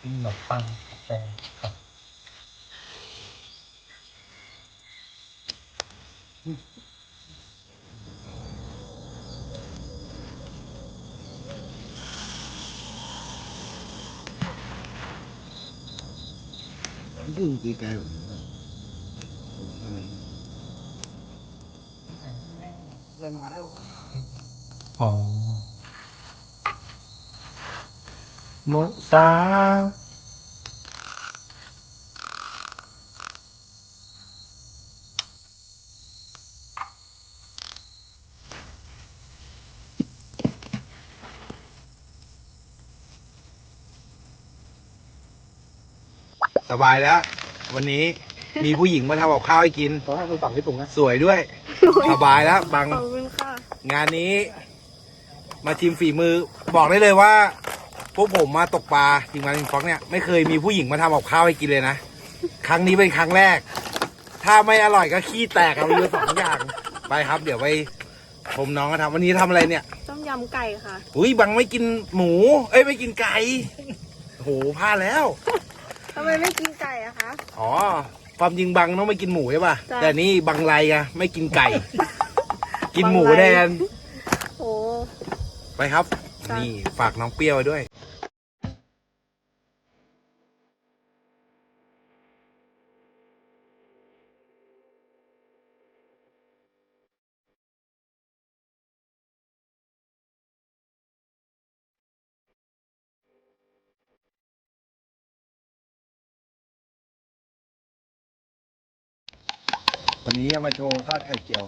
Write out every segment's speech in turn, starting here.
ขนมปังกาแฟครับดึงตีไกลแบบนี้เรื่องมาแล้ว อ๋อมุตา สบายแล้ว วันนี้มีผู้หญิงมาทำกับข้าวให้กิน ขอให้คุณฝั่งที่ถุงนะสวยด้วย สบายแล้วบางขอบคุณค่ะ งานนี้ มาชิมฝีมือ บอกได้เลยว่า พวกผมมาตกปลาจริงมาจริงฟอกเนี่ยไม่เคยมีผู้หญิงมาทำกับข้าวให้กินเลยนะ ครั้งนี้เป็นครั้งแรก ถ้าไม่อร่อยก็ขี้แตกเอาเลยสองอย่าง ไปครับ เดี๋ยวไปชมน้องก็ทำวันนี้ทำอะไรเนี่ย ต้มยำไก่ค่ะ อุ้ยบังไม่กินหมู เอ้ยไม่กินไก่ โหพลาดแล้ว ทำไมไม่กินไก่อะคะ อ๋อ ความจริงบังต้องไม่กินหมูใช่ป่ะจ้ะแต่นี่บังไรอะไม่กินไก่ กินหมูบังไรแทน โอ้ ไปครับจ้ะนี่ฝากน้องเปรี้ยวไว้ด้วย นนี้จะมาโชว์ทอดไข่เจียว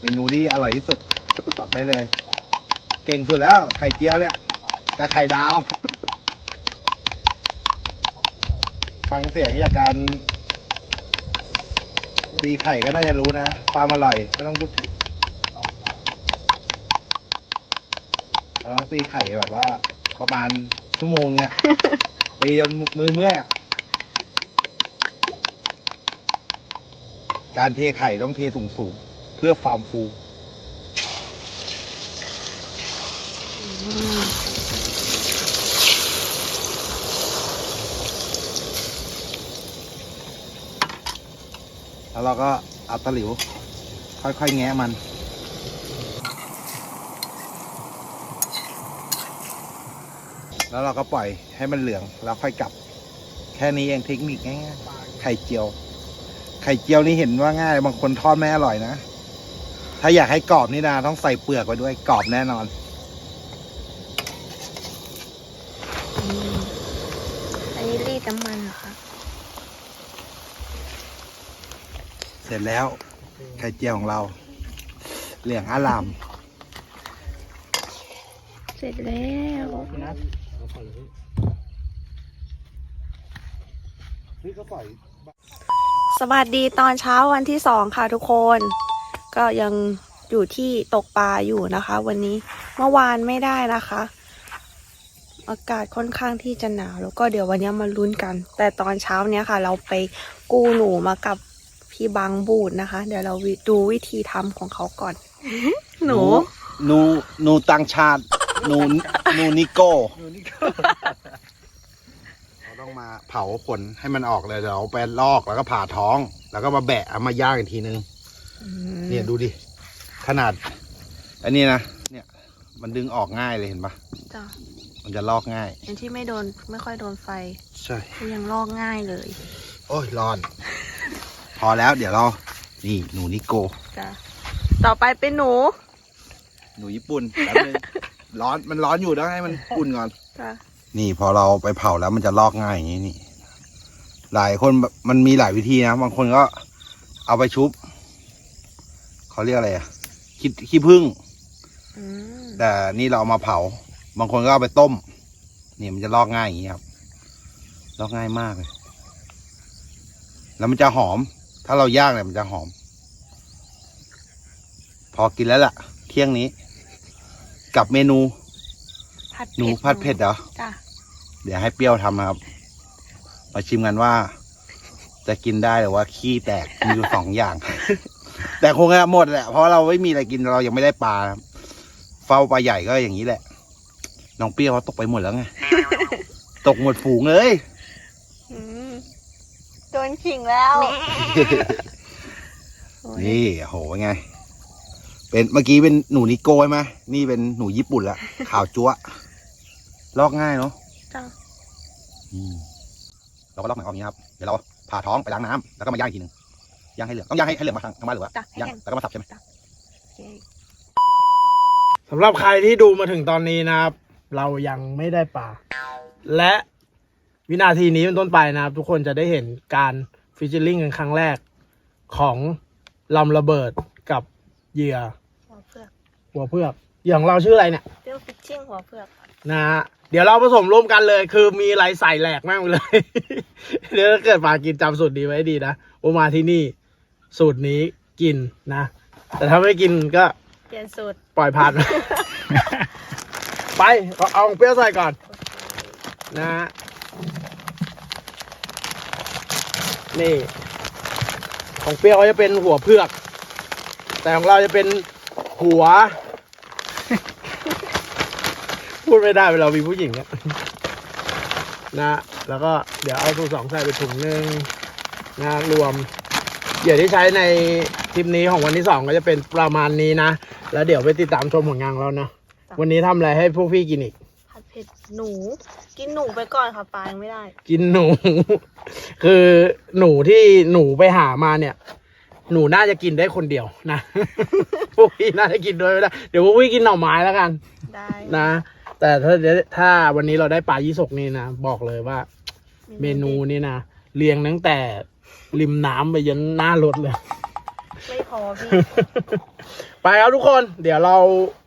เมนูที่อร่อยที่สุดตอบได้เลย เก่งสุดแล้วไข่เจียวเนี่ยกับไข่ดาว ฟังเสียงจากการตีไข่ก็น่าจะรู้นะความอร่อยไม่ต้องพูดถึงเราต้องตีไข่แบบว่า ประมาณชั่วโมงเนี่ยตีจนมือเมื่อยอะ การเทไข่ต้องเทสูงๆเพื่อความฟูแล้วเราก็เอาตะหลิว ค่อยๆ แงะมันแล้วเราก็ปล่อยให้มันเหลือง แล้วค่อยกลับ แค่นี้เองเทคนิคง่ายๆไข่เจียว ไข่เจียวนี่เห็นว่าง่าย บางคนทอดไม่อร่อยนะ ถ้าอยากให้กรอบนี่นะต้องใส่เปลือกไว้ด้วยกรอบแน่นอน อันนี้รีดน้ำมันเหรอคะ เสร็จแล้ว ไข่เจียวของเรา เหลืองอลาม เสร็จแล้วนะนี่ก็ปล่อย สวัสดีตอนเช้าวันที่สองค่ะทุกคน ก็ยังอยู่ที่ตกปลาอยู่นะคะ วันนี้เมื่อวานไม่ได้นะคะ อากาศค่อนข้างที่จะหนาว แล้วก็เดี๋ยววันนี้มาลุ้นกัน แต่ตอนเช้าเนี้ยค่ะ เราไปกู้หนูมากับพี่บางบูดนะคะ เดี๋ยวเราดูวิธีทำของเขาก่อน หนูนูนูต่างชาตินูนูนิโก้เรา ต้องมาเผาขนให้มันออกเลยเดี๋ยวเอาไปลอกแล้วก็ผ่าท้อง แล้วก็มาแบะเอามาย่างอีกทีนึง เนี่ยดูดิ ขนาด อันนี้นะ เนี่ย มันดึงออกง่ายเลยเห็นปะจ้ะมันจะลอกง่ายอันที่ไม่โดนไม่ค่อยโดนไฟใช่ก็ยังลอกง่ายเลยโอ้ยร้อน พอแล้วเดี๋ยวเรานี่หนูนิโก้จ้ะต่อไปเป็นหนูหนูญี่ปุ่นแป๊บนึง ร้อนมันร้อนอยู่ต้องให้มันอุ่นก่อน จ้ะ นี่พอเราไปเผาแล้วมันจะลอกง่ายอย่างนี้นี่ หลายคนแบบมันมีหลายวิธีนะบางคนก็เอาไปชุบเขาเรียกอะไรอะขี้ขี้ผึ้งอืมแต่นี่เราเอามาเผา บางคนก็เอาไปต้มนี่มันจะลอกง่ายอย่างนี้ครับ ลอกง่ายมากเลย แล้วมันจะหอม ถ้าเราย่างเนี่ยมันจะหอม พอกินแล้วล่ะ เที่ยงนี้ กับเมนู ผัดหนูผัดเผ็ดเหรอจ้ะ เดี๋ยวให้เปรี้ยวทำนะครับ มาชิมกันว่า จะกินได้หรือว่าขี้แตกมีอยู่สองอย่าง แต่คงจะหมดแหละเพราะเราไม่มีอะไรกินเรายังไม่ได้ปลาครับเฝ้าปลาใหญ่ก็อย่างนี้แหละ น้องเปรี้ยวเขาตกไปหมดแล้วไง ตกหมดฝูงเลย อืมโดนขิงแล้ว นี่โอ้โหเป็นไง เป็นเมื่อกี้เป็นหนูนิโก้ใช่ไหมนี่เป็นหนูญี่ปุ่นละขาวจั๊วะลอกง่ายเนาะ จ้ะอืมเราก็ลอกหนังออกอย่างนี้ครับ เดี๋ยวเราผ่าท้องไปล้างน้ำแล้วก็มาย่างอีกทีหนึ่งย่างให้เหลืองต้องย่างให้ให้เหลืองมาทางทางบ้านหรือว่าจ้ะให้ย่างแห้ง แล้วก็มาสับใช่ไหม โอเค สำหรับใครที่ดูมาถึงตอนนี้นะครับ เรายังไม่ได้ปลาและวินาทีนี้เป็นต้นไปนะครับ ทุกคนจะได้เห็นการฟิชเชอร์ลิงกันครั้งแรกของลำระเบิดกับเหยื่อหัวเผือกหัวเพือกเหยื่อของเราชื่ออะไรเนี่ย เรื่องฟิชชิ่งหัวเผือก นะฮะ เดี๋ยวเราผสมร่วมกันเลย คือมีอะไรใส่แหลกมากเลย เดี๋ยวถ้าเกิดปากินจำสูตรดีไว้ให้ดีนะว่ามาที่นี่ สูตรนี้กินนะ แต่ถ้าไม่กินก็เปลี่ยนสูตร ปล่อยผ่าน ไปเอาเอาของเปรี้ยวใส่ก่อน นะฮะนี่ ของเปรี้ยวก็จะเป็นหัวเพือก แต่ของเราจะเป็นหัว พูดไม่ได้เวลามีผู้หญิงอะนะ แล้วก็เดี๋ยวเอาตัวสองใส่ไปถุงหนึ่งนะรวมเดี๋ยวที่ใช้ในทริปนี้ของวันที่สองก็จะเป็นประมาณนี้นะ แล้วเดี๋ยวไปติดตามชมผลงานของเรานะ วันนี้ทำอะไรให้พวกพี่กินอีก ผัดเผ็ดหนู กินหนูไปก่อนค่ะปลายังไม่ได้ กินหนู คือหนูที่หนูไปหามาเนี่ย หนูน่าจะกินได้คนเดียวนะ พวกพี่น่าจะกินด้วยไม่ได้ เดี๋ยวพวกพี่กินหน่อไม้แล้วกัน ได้ นะ แต่ถ้าถ้าวันนี้เราได้ปลายี่สกนี่นะ บอกเลยว่า เมนูนี่นะเรียงตั้งแต่ริมน้ำไปยันหน้ารถเลย ไม่พอพี่ ไปครับทุกคน เดี๋ยวเรา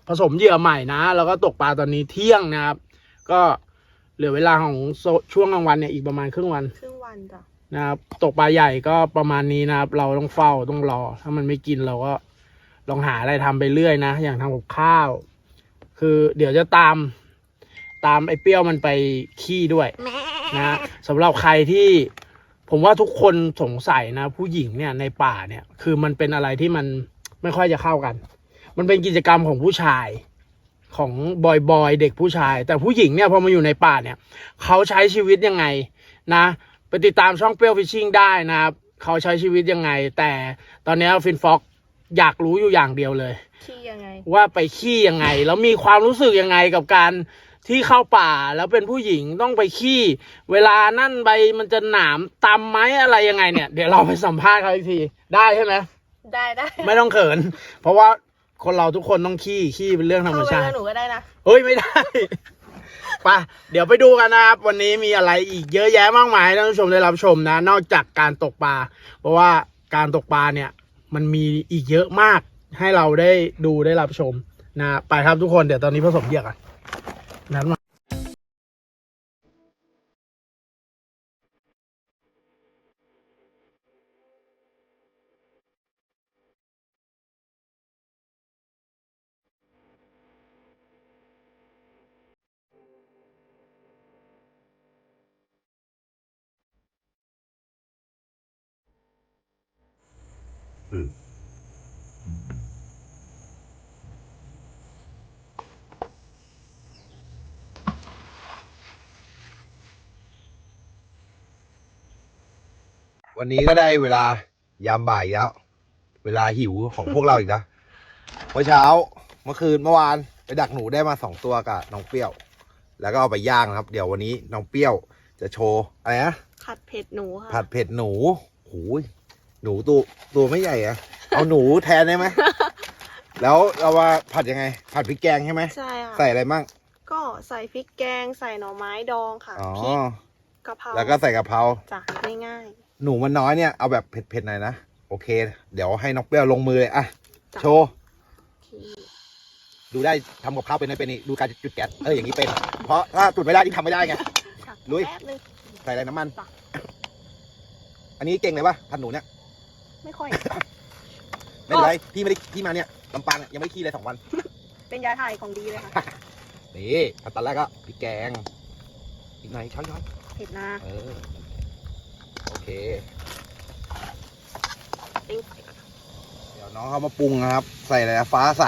ผสมเหยื่อใหม่นะ แล้วก็ตกปลาตอนนี้เที่ยงนะครับ ก็เหลือเวลาของโซช่วงกลางวันเนี่ยอีกประมาณครึ่งวัน ครึ่งวันจ้ะนะครับตกปลาใหญ่ก็ประมาณนี้นะครับ เราต้องเฝ้าต้องรอ ถ้ามันไม่กินเราก็ลองหาอะไรทำไปเรื่อยนะ อย่างทำกับข้าว คือเดี๋ยวจะตาม ตามไอ้เปรี้ยวมันไปขี้ด้วยนะสำหรับใครที่ผมว่าทุกคนสงสัยนะ ผู้หญิงเนี่ยในป่าเนี่ย คือมันเป็นอะไรที่มันไม่ค่อยจะเข้ากัน มันเป็นกิจกรรมของผู้ชายของบอยบอยเด็กผู้ชาย แต่ผู้หญิงเนี่ยพอมาอยู่ในป่าเนี่ยเขาใช้ชีวิตยังไงนะไปติดตามช่องเปรี้ยวฟิชชิ่งได้นะครับเขาใช้ชีวิตยังไง แต่ตอนนี้ฟินฟ็อกอยากรู้อยู่อย่างเดียวเลย ขี้ยังไง ว่าไปขี้ยังไง แล้วมีความรู้สึกยังไงกับการ ที่เข้าป่าแล้วเป็นผู้หญิงต้องไปขี้ เวลานั่นไปมันจะหนามตำไหมอะไรยังไงเนี่ย เดี๋ยวเราไปสัมภาษณ์เขาอีกทีได้ใช่ไหมได้ได้ไม่ต้องเขิน เพราะว่าคนเราทุกคนต้องขี้ขี้เป็นเรื่องธรรมเข้าไปชาแล้ติวหนูก็ได้นะเฮ้ยไม่ได้ไปเดี๋ยวไปดูกันนะครับ วันนี้มีอะไรอีกเยอะแยะมากมายให้ท่านผู้ชมได้รับชมนะ นอกจากการตกปลาเพราะว่าการตกปลาเนี่ย มันมีอีกเยอะมากให้เราได้ดูได้รับชมนะไปครับทุกคนเดี๋ยวตอนนี้ผสมเหยื่อกัน นั้น วันนี้ก็ได้เวลายามบ่ายแล้ว เวลาหิวของพวกเราอีกนะเมื่อเช้า เมื่อคืนเมื่อวานไปดักหนูได้มาสองตัวกับน้องเปรี้ยว แล้วก็เอาไปย่างนะครับ เดี๋ยววันนี้น้องเปรี้ยวจะโชว์อะไรนะผัดเผ็ดหนูค่ะผัดเผ็ดหนูหูยหนูตัวตัวไม่ใหญ่อะเอาหนูแทนได้ไหม แล้วเราว่าผัดยังไง ผัดพริกแกงใช่ไหมใช่ค่ะ ใส่อะไรมั่งก็ใส่พริกแกงใส่หน่อไม้ดองค่ะอ๋อพริกกะเพราแล้วก็ใส่กะเพรา จ้ะง่าย หนูมันน้อยเนี่ยเอาแบบเผ็ดๆหน่อยนะ โอเค เดี๋ยวให้น้องเปรี้ยวลงมือเลยอะจ้ะโชว์ๆที่ดูได้ทำกับข้าวเป็นไม่เป็นนี่ดูการจุดแก๊สเอออย่างนี้เป็น เพราะถ้าจุดไม่ได้ที่ทำไม่ได้ไงค่ะลุยแป๊บนึงใส่อะไรน้ำมันจ้ะอันนี้เก่งเลยปะพันหนูเนี่ยไม่ค่อยไม่เป็นไรพี่ไม่ได้พี่มาเนี่ยลำปางเนี่ยยังไม่ได้ขี้เลยสองวัน เป็นยาถ่ายของดีเลยค่ะนี่ขั้นตอนแรกก็พริกแกงอีกหน่อยช้อนเผ็ดนะๆเออ โอเค ติ้งไฟก่อนเดี๋ยวน้องเขามาปรุงนะครับ ใส่อะไรนะฟ้าใส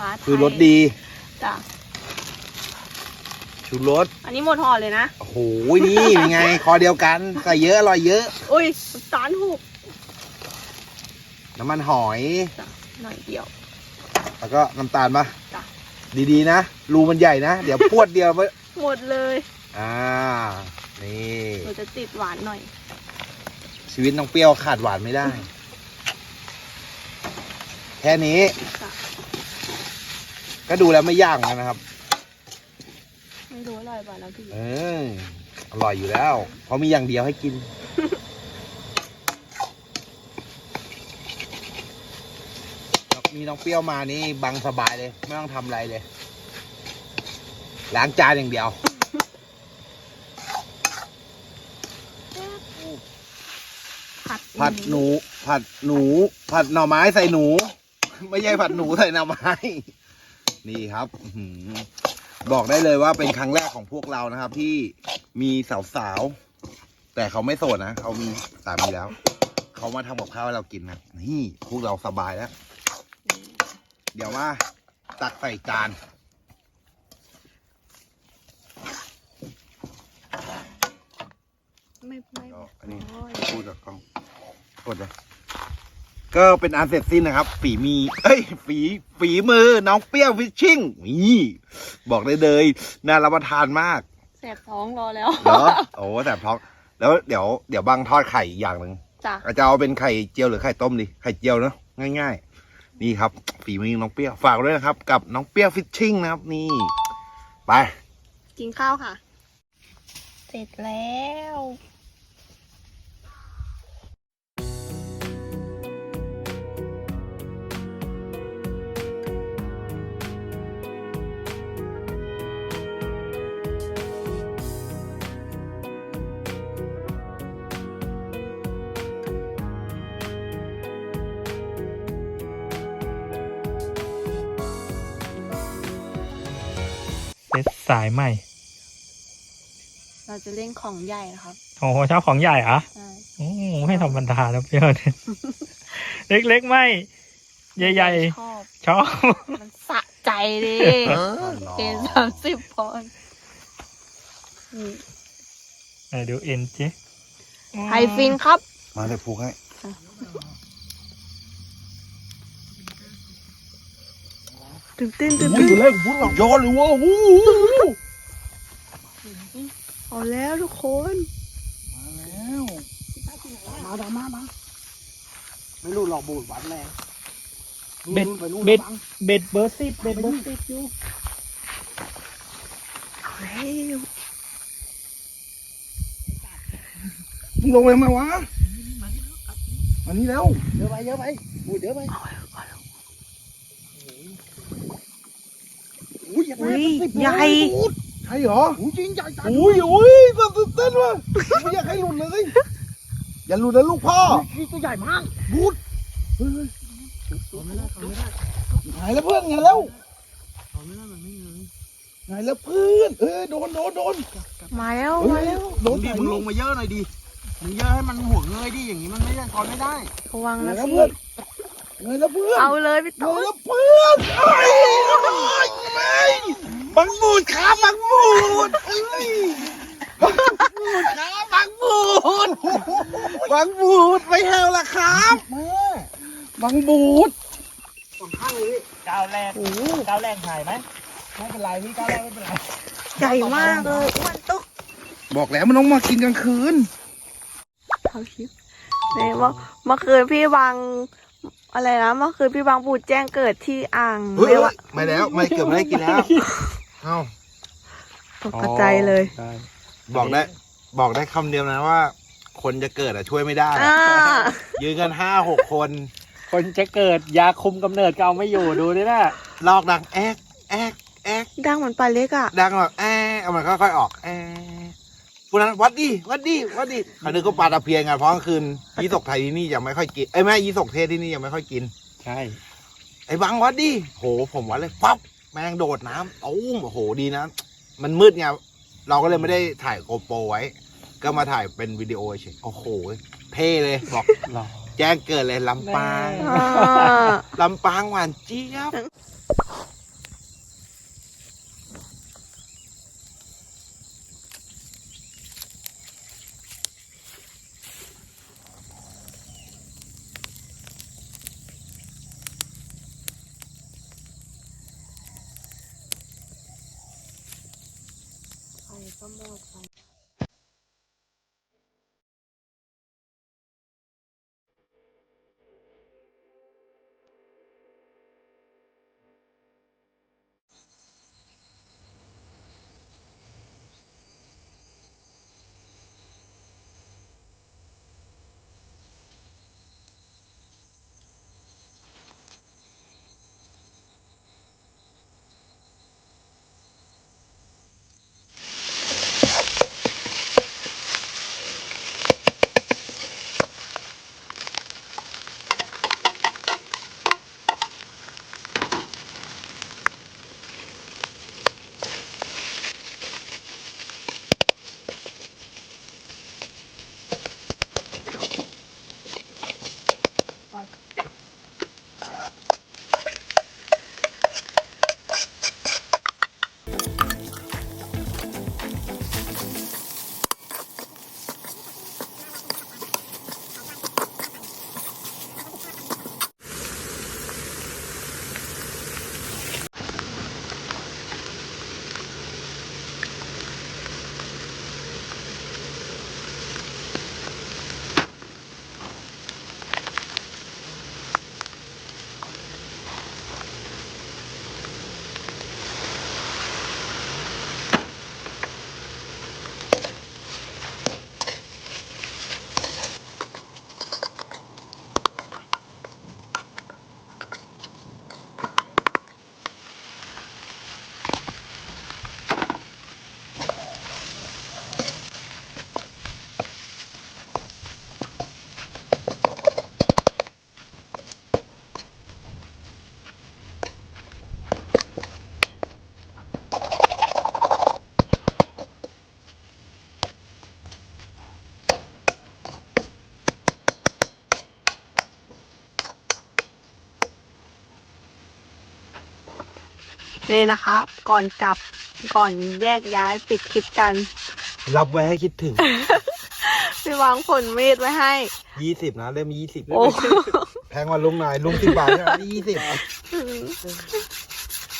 ฟ้าไทยคือรสดี จ้ะชูรส อันนี้หมดห่อเลยนะ โอ้โห นี่เป็นไง คอเดียวกัน ใส่เยอะ อร่อยเยอะ อุ้ยน้ำตาลหูกน้ำมันหอย หน่อยเดียว แล้วก็น้ำตาลปะจ้ะ ดี ๆ นะ รูมันใหญ่นะ เดี๋ยวพวดเดียวไปหมดเลยอ่า นี่ หนูจะติดหวานหน่อย ชีวิตน้องเปรี้ยวขาดหวานไม่ได้ แค่นี้จ้ะก็ดูแล้วไม่ยากเหมือนกันนะครับ ไม่รู้อร่อยป่ะนะพี่เอออร่อยอยู่แล้ว เพราะมีอย่างเดียวให้กิน มีน้องเปรี้ยวมานี่บังสบายเลย ไม่ต้องทำอะไรเลย ล้างจานอย่างเดียว ผัดผัดหนู ผัดหนู ผัดหน่อไม้ใส่หนู ไม่ใช่ผัดหนูใส่หน่อไม้ นี่ครับอื้อหือบอกได้เลยว่าเป็นครั้งแรกของพวกเรานะครับ ที่มีสาวๆ แต่เขาไม่โสดนะเขามีสามีแล้ว เขามาทำกับข้าวให้เรากินนะนี่พวกเราสบายแล้ว เดี๋ยวว่าตักใส่จาน ไม่ไม่ก็อันนี้โอ้ยพูดกับกล้อง กดเลยก็เป็นอันเสร็จสิ้นนะครับ ฝีมี เอ้ย ฝีฝีมือน้องเปรี้ยวฟิชชิ่งนี่บอกได้เลยน่ารับประทานมากแสบท้องรอแล้วเหรอโอ้แต่พร้อมแล้วเดี๋ยวเดี๋ยวบังทอดไข่อีกอย่างหนึ่งจ้ะอาจจะเอาเป็นไข่เจียวหรือไข่ต้มดีไข่เจียวเนาะง่าย ๆ นี่ครับ ฝีมือน้องเปรี้ยวฝากด้วยนะครับ กับน้องเปรี้ยวฟิชชิ่งนะครับ นี่ ไป กินข้าวค่ะ เสร็จแล้ว สายใหม่ เราจะเล่นของใหญ่นะครับโอ้โหชอบของใหญ่เหรอะใช่โอ้โหไม่ธรรมดาแล้วเปรี้ยวเนี่ยเล็กๆไม่ ใหญ่ชอบ ๆ ชอบ มันสะใจดิเป็นสามสิบปอนด์นี่ไหนดูเอ็นจิไฮฟินครับ มาเลยพูกให้ ตื่นเต้นตื่นเต้นแรกพูดหลังยอดเลยว่ะโอ้โหเอาแล้วทุกคนมาดามามาไม่รู้หรอกบูดหวานแรงเบ็ดไปนู่นเบ็ด เบ็ดเบอร์สิบเบ็ดเบอร์สิบอยู่เอาแล้วมึงลงเลยมวะมานี่แล้วเยอะไปเยอะไปบูดเยอะไปอุ้ย อย่าอุ้ยสิบใหญ่ ใช่เหรออุ้ยจริงใหญ่จังอุ้ยอุ้ยตื่นเต้นว่ะไม่อยากให้หลุดเลย อย่าหลุดนะลูกพ่อนี่ตัวใหญ่มากบูดเฮ้ยทำไม่ได้ทำไม่ได้หายแล้วเพื่อนไงแล้วทำไม่ได้มันไม่มีเลยหายแล้วเพื่อนเอ้ยโดนโดนโดนมาแล้วเอ้มายแล้วโดลนงดิมึงลงมาเยอะหน่อยดิมึงเยอะให้มันหัวเงยดิอย่างนี้มันไม่ได้กอนไม่ได้ระวังหายนะแล้วพี่เพื่อน หายแล้วเพื่อนเอาเลยพี่หาโต๊ยแล้วเพื่อนเอ้ยไม่บังบูดขาบังบูดเอ้ยบังบูดขาบังบูดบังบูดไปแฮวละครับแม่บังบูดสองข้างเลยก้าวแรกก้าวแรกถ่ายไหมไม่เป็นไรพี่ก้าวแรกไม่เป็นไรใหญ่มากเลยอ้วนตุ๊กบอกแล้วมันต้องมากินกลางคืนเขาคลิปเนี่ยเมื่อเมื่อคืนพี่วาง อะไรนะเมื่อคืนพี่วางบูดแจ้งเกิดที่อ่างเฮ้ยไม่ว่าไม่แล้วไม่เกือบไม่ได้กินแล้วเอ้าตกใจายเลยใช่บอกได้ บอกได้คำเดียวนะว่า คนจะเกิดอะช่วยไม่ได้ อ่ายืนกันห้าหกคน คนจะเกิดยาคุมกำเนิดก็เอาไม่อยู่ดูดินะลอกดังแอกแอกแอกดังเหมือนปลาเล็กอะ ดังแบบแอกเอามันค่อยๆออกแอก พวกนั้นวัดดีวัดดีวัดดีอันนี้ก็ปลาตะเพียนไงเพราะกลางคืนยี่สกไทยที่นี่ยังไม่ค่อยกินไอ้ยแม่ยี่สกเทศที่นี่ยังไม่ค่อยกิน ใช่ ไอ้บังวัดดีโหผมวัดเลยปั๊บแม่งโดดน้ำตุ้มโอ้โหดีนะ มันมืดไงเราก็เลยไม่ได้ถ่ายโกโปรไว้ ก็มาถ่ายเป็นวิดีโอเฉยโอ้โห เท่เลยบอกหรอ แจ้งเกิดเลยลำปางอ่าลำปางหวานเจี๊ยบ ก็ นี่นะคะ ก่อนกลับก่อนแยกย้ายปิดคลิปกัน รับไว้ให้คิดถึงพี่วางผลมีดไว้ให้ ยี่สิบนะเล่มยี่สิบโอ้ แพงกว่าลุงหน่อยลุงสิบบาทใช่ไหมยี่สิบ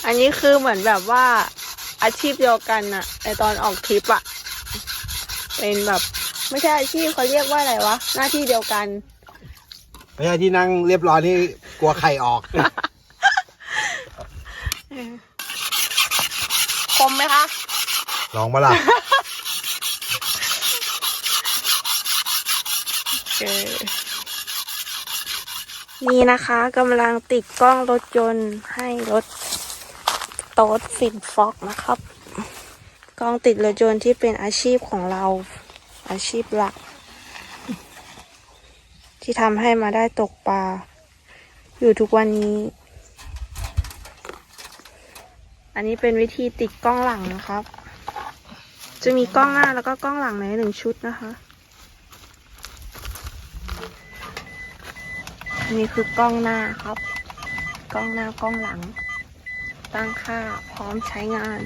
อันนี้คือเหมือนแบบว่าอาชีพเดียวกันอะไอตอนออกทริปอะเป็นแบบไม่ใช่อาชีพเขาเรียกว่าอะไรวะ หน้าที่เดียวกัน ไม่ใช่ที่นั่งเรียบร้อยนี่กลัวไข่ออก คมไหมคะ ลองมาล่ะนี่นะคะกำลังติดกล้องรถยนต์ให้รถโต๊ดฟินฟอกนะครับ กล้องติดรถยนต์ที่เป็นอาชีพของเราอาชีพหลัก ที่ทำให้มาได้ตกปลาอยู่ทุกวันนี้ อันนี้เป็นวิธีติดกล้องหลังนะครับ จะมีกล้องหน้าแล้วก็กล้องหลังในหนึ่งชุดนะคะ นี่คือกล้องหน้าครับ กล้องหน้ากล้องหลัง ตั้งค่าพร้อมใช้งาน